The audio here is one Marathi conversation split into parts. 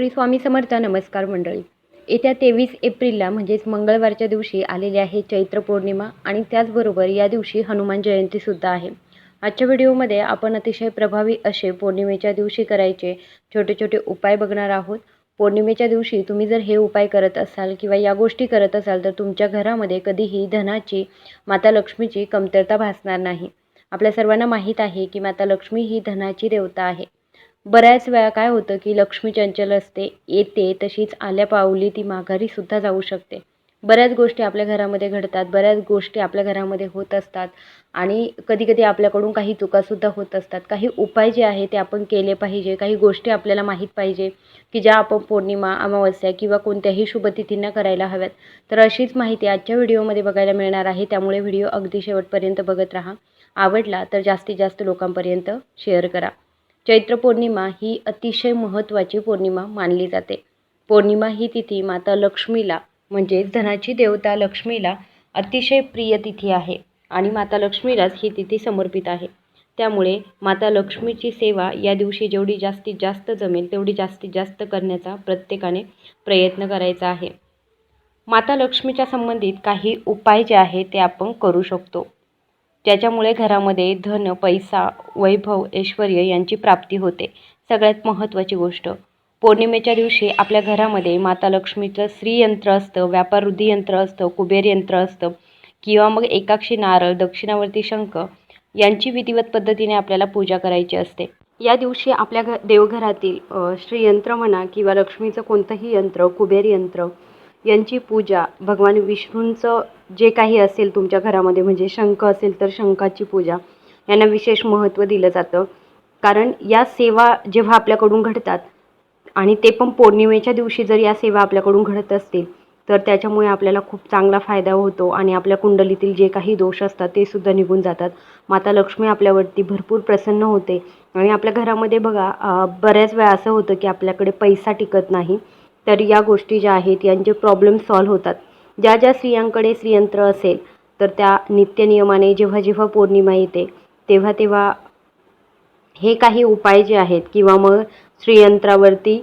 श्री स्वामी समर्थ नमस्कार मंडळी. येत्या तेवीस एप्रिलला म्हणजेच मंगळवारच्या दिवशी आलेली आहे चैत्र पौर्णिमा आणि त्याचबरोबर या दिवशी हनुमान जयंतीसुद्धा आहे. आजच्या व्हिडिओमध्ये आपण अतिशय प्रभावी असे पौर्णिमेच्या दिवशी करायचे छोटे छोटे उपाय बघणार आहोत. पौर्णिमेच्या दिवशी तुम्ही जर हे उपाय करत असाल किंवा या गोष्टी करत असाल तर तुमच्या घरामध्ये कधीही धनाची माता लक्ष्मीची कमतरता भासणार नाही. आपल्या सर्वांना माहीत आहे की माता लक्ष्मी ही धनाची देवता आहे. बऱ्याच वेळा काय होतं की लक्ष्मी चंचल असते येते तशीच आल्या पाऊली ती माघारीसुद्धा जाऊ शकते. बऱ्याच गोष्टी आपल्या घरामध्ये घडतात बऱ्याच गोष्टी आपल्या घरामध्ये होत असतात आणि कधी कधी आपल्याकडून काही चुकासुद्धा होत असतात. काही उपाय जे आहे ते आपण केले पाहिजे काही गोष्टी आपल्याला माहीत पाहिजे की ज्या आपण पौर्णिमा अमावस्या किंवा कोणत्याही शुभतिथींना करायला हव्यात. तर अशीच माहिती आजच्या व्हिडिओमध्ये बघायला मिळणार आहे. त्यामुळे व्हिडिओ अगदी शेवटपर्यंत बघत राहा. आवडला तर जास्तीत जास्त लोकांपर्यंत शेअर करा. चैत्र पौर्णिमा ही अतिशय महत्त्वाची पौर्णिमा मानली जाते. पौर्णिमा ही तिथी माता लक्ष्मीला म्हणजेच धनाची देवता लक्ष्मीला अतिशय प्रिय तिथी आहे आणि माता लक्ष्मीलाच ही तिथी समर्पित आहे. त्यामुळे माता लक्ष्मीची सेवा या दिवशी जेवढी जास्तीत जास्त जमेल तेवढी जास्तीत जास्त करण्याचा प्रत्येकाने प्रयत्न करायचा आहे. माता लक्ष्मीच्या संबंधित काही उपाय जे आहे ते आपण करू शकतो. ज्याच्यामुळे घरामध्ये धन पैसा वैभव ऐश्वर यांची प्राप्ती होते. सगळ्यात महत्त्वाची गोष्ट पौर्णिमेच्या दिवशी आपल्या घरामध्ये माता लक्ष्मीचं श्रीयंत्र असतं व्यापार वृद्धी यंत्र असतं कुबेर यंत्र असतं किंवा मग एकाक्षी नारळ दक्षिणावर्ती शंख यांची विधिवत पद्धतीने आपल्याला पूजा करायची असते. या दिवशी आपल्या घ देवघरातील श्रीयंत्र म्हणा किंवा लक्ष्मीचं कोणतंही यंत्र कुबेर यंत्र यांची पूजा. भगवान विष्णूंचं जे काही असेल तुमच्या घरामध्ये म्हणजे शंख असेल तर शंखाची पूजा. यांना विशेष महत्त्व दिलं जातं. कारण या सेवा जेव्हा आपल्याकडून घडतात आणि ते पण पौर्णिमेच्या दिवशी जर या सेवा आपल्याकडून घडत असतील तर त्याच्यामुळे आपल्याला खूप चांगला फायदा होतो आणि आपल्या कुंडलीतील जे काही दोष असतात ते सुद्धा निघून जातात. माता लक्ष्मी आपल्यावरती भरपूर प्रसन्न होते. आणि आपल्या घरामध्ये बघा बऱ्याच वेळा असं होतं की आपल्याकडे पैसा टिकत नाही. तर या गोष्टी ज्या आहेत यांचे प्रॉब्लेम सॉल्व्ह होतात. ज्या ज्या स्त्रियांकडे स्त्रियंत्र असेल तर त्या नित्यनियमाने जेव्हा जेव्हा पौर्णिमा येते तेव्हा तेव्हा हे काही उपाय जे आहेत किंवा मग श्रीयंत्रावरती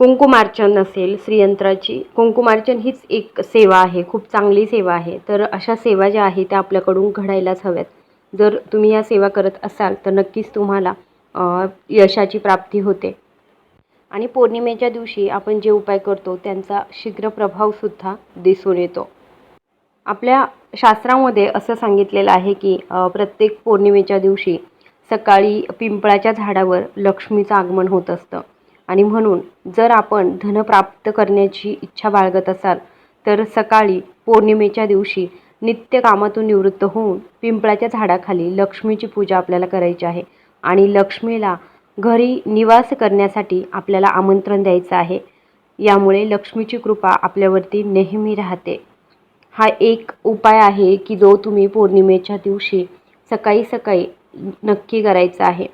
कुंकुमार्चन असेल श्रीयंत्राची कुंकुमार्चन हीच एक सेवा आहे खूप चांगली सेवा आहे. तर अशा सेवा ज्या आहेत त्या आपल्याकडून घडायलाच हव्यात. जर तुम्ही या सेवा करत असाल तर नक्कीच तुम्हाला यशाची प्राप्ती होते. आणि पौर्णिमेच्या दिवशी आपण जे उपाय करतो त्यांचा शीघ्र प्रभावसुद्धा दिसून येतो. आपल्या शास्त्रामध्ये असं सांगितलेलं आहे की प्रत्येक पौर्णिमेच्या दिवशी सकाळी पिंपळाच्या झाडावर लक्ष्मीचं आगमन होत असतं. आणि म्हणून जर आपण धन प्राप्त करण्याची इच्छा बाळगत असाल तर सकाळी पौर्णिमेच्या दिवशी नित्य कामातून निवृत्त होऊन पिंपळाच्या झाडाखाली लक्ष्मीची पूजा आपल्याला करायची आहे. आणि लक्ष्मीला घरी निवास करण्यासाठी आपल्याला आमंत्रण द्यायचं आहे. यामुळे लक्ष्मीची कृपा आपल्यावरती नेहमी राहते. हा एक उपाय आहे की जो तुम्ही पौर्णिमेच्या दिवशी सकाळी सकाळी नक्की करायचा आहे.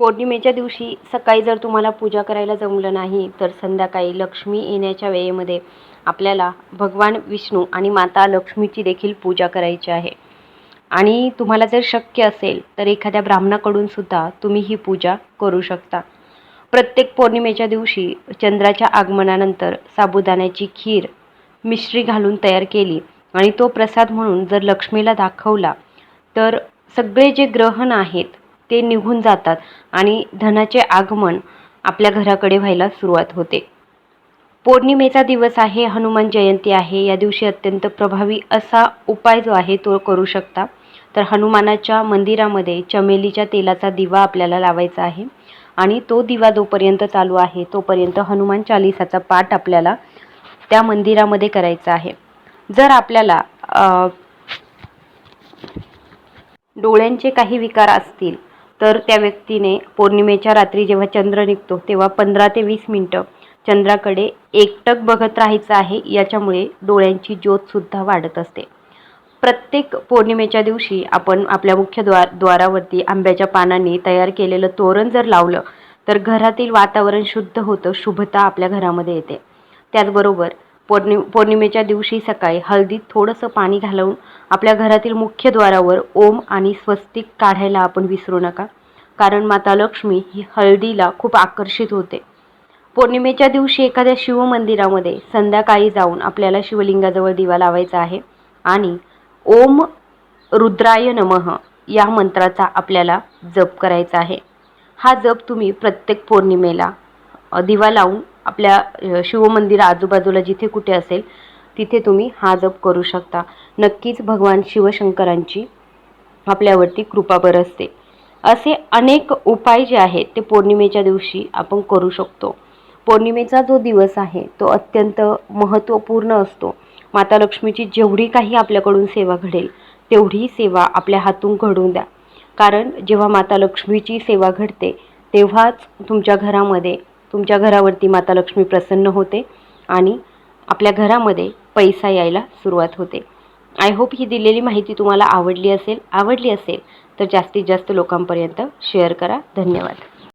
पौर्णिमेच्या दिवशी सकाळी जर तुम्हाला पूजा करायला जमलं नाही तर संध्याकाळी लक्ष्मी येण्याच्या वेळेमध्ये आपल्याला भगवान विष्णू आणि माता लक्ष्मीची देखील पूजा करायची आहे. आणि तुम्हाला जर शक्य असेल तर एखाद्या ब्राह्मणाकडून सुद्धा तुम्ही ही पूजा करू शकता. प्रत्येक पौर्णिमेच्या दिवशी चंद्राच्या आगमनानंतर साबुदाण्याची खीर मिश्री घालून तयार केली आणि तो प्रसाद म्हणून जर लक्ष्मीला दाखवला तर सगळे जे ग्रहण आहेत ते निघून जातात आणि धनाचे आगमन आपल्या घराकडे व्हायला सुरुवात होते. पौर्णिमेचा दिवस आहे हनुमान जयंती आहे या दिवशी अत्यंत प्रभावी असा उपाय जो आहे तो करू शकता. तर हनुमानाच्या मंदिरामध्ये चमेलीच्या तेलाचा दिवा आपल्याला लावायचा आहे आणि तो दिवा जोपर्यंत चालू आहे तोपर्यंत हनुमान चालिसाचा पाठ आपल्याला त्या मंदिरामध्ये करायचा आहे. जर आपल्याला डोळ्यांचे काही विकार असतील तर त्या व्यक्तीने पौर्णिमेच्या रात्री जेव्हा चंद्र निघतो तेव्हा पंधरा ते वीस मिनटं चंद्राकडे एकटक बघत राहायचं आहे याच्यामुळे डोळ्यांची ज्योतसुद्धा वाढत असते. प्रत्येक पौर्णिमेच्या दिवशी आपण आपल्या मुख्य द्वार द्वारावरती आंब्याच्या पानांनी तयार केलेलं तोरण जर लावलं तर घरातील वातावरण शुद्ध होतं शुभता आपल्या घरामध्ये येते. त्याचबरोबर पौर्णि पौर्णिमेच्या दिवशी सकाळी हळदीत थोडंसं पाणी घालवून आपल्या घरातील मुख्य द्वारावर ओम आणि स्वस्तिक काढायला आपण विसरू नका. कारण माता लक्ष्मी ही हळदीला खूप आकर्षित होते. पौर्णिमेच्या दिवशी एखाद्या शिवमंदिरामध्ये संध्याकाळी जाऊन आपल्याला शिवलिंगाजवळ दिवा लावायचा आहे आणि ओम रुद्राय नमः या मंत्राचा आपल्याला जप करायचा आहे. हा जप तुम्ही प्रत्येक पौर्णिमेला दिवा लावून आपल्या शिवमंदिर आजूबाजूला जिथे कुठे असेल तिथे तुम्ही हा जप करू शकता. नक्कीच भगवान शिवशंकरांची आपल्यावरती कृपा बरसते. असे अनेक उपाय जे आहेत ते पौर्णिमेच्या दिवशी आपण करू शकतो. पौर्णिमेचा जो दिवस आहे तो अत्यंत महत्त्वपूर्ण असतो. माता लक्ष्मीची जेवढी काही आपल्याकडून सेवा घडेल तेवढी सेवा आपल्या हातून घडून द्या. कारण जेव्हा माता लक्ष्मीची सेवा घडते तेव्हाच तुमच्या घरामध्ये तुमच्या घरावरती माता लक्ष्मी प्रसन्न होते आणि आपल्या घरामध्ये पैसा यायला सुरुवात होते. आय होप ही दिलेली माहिती तुम्हाला आवडली असेल आवडली असेल तर जास्तीत जास्त लोकांपर्यंत शेअर करा. धन्यवाद.